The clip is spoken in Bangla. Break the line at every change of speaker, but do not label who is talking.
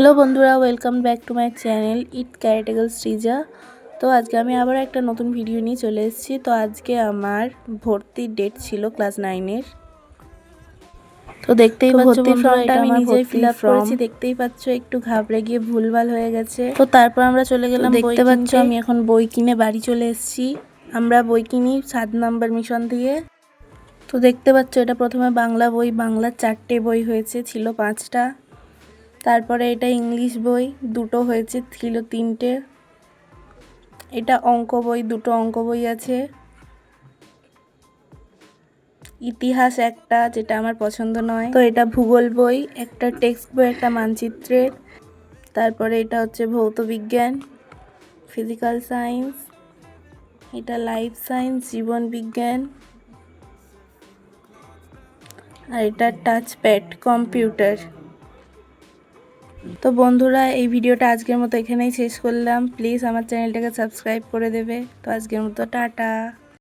হ্যালো বন্ধুরা welcome back to my channel ইট ক্যারেটেগল সৃজা তো আজকে আমি আবার একটা নতুন ভিডিও নিয়ে চলে এসেছি। তো আজকে আমার ভর্তির ডেট ছিল ক্লাস নাইনের তো দেখতেই পাচ্ছ ফর্মটা আমি নিজেই ফিল আপ করেছি। দেখতেই পাচ্ছ একটু ঘাবড়ে গিয়ে ভুলভাল হয়ে গেছে। তো তারপর আমরা চলে গেলাম দেখতে পাচ্ছ আমি এখন বই কিনে বাড়ি চলে এসেছি। আমরা বই কিনি সাত নাম্বার মিশন দিয়ে। তো দেখতে পাচ্ছ এটা প্রথমে বাংলা বই বাংলার চারটে বই হয়েছে ছিল পাঁচটা। তারপরে এটা ইংলিশ বই, দুটো হয়েছে, ছিল তিনটে। এটা অঙ্ক বই, দুটো অঙ্ক বই আছে। ইতিহাস একটা, যেটা আমার পছন্দ নয়। তো এটা ভূগোল বই, একটা টেক্সট বই, একটা মানচিত্রের। তারপরে এটা হচ্ছে ভৌত বিজ্ঞান, ফিজিক্যাল সায়েন্স, এটা লাইফ সায়েন্স, জীবন বিজ্ঞান। আর এটা টাচ প্যাড কম্পিউটার। তো বন্ধুরা, এই ভিডিওটা আজকের মতো এখানেই শেষ করলাম। প্লিজ আমার চ্যানেলটাকে সাবস্ক্রাইব করে দেবে। তো আজকের মতো টাটা।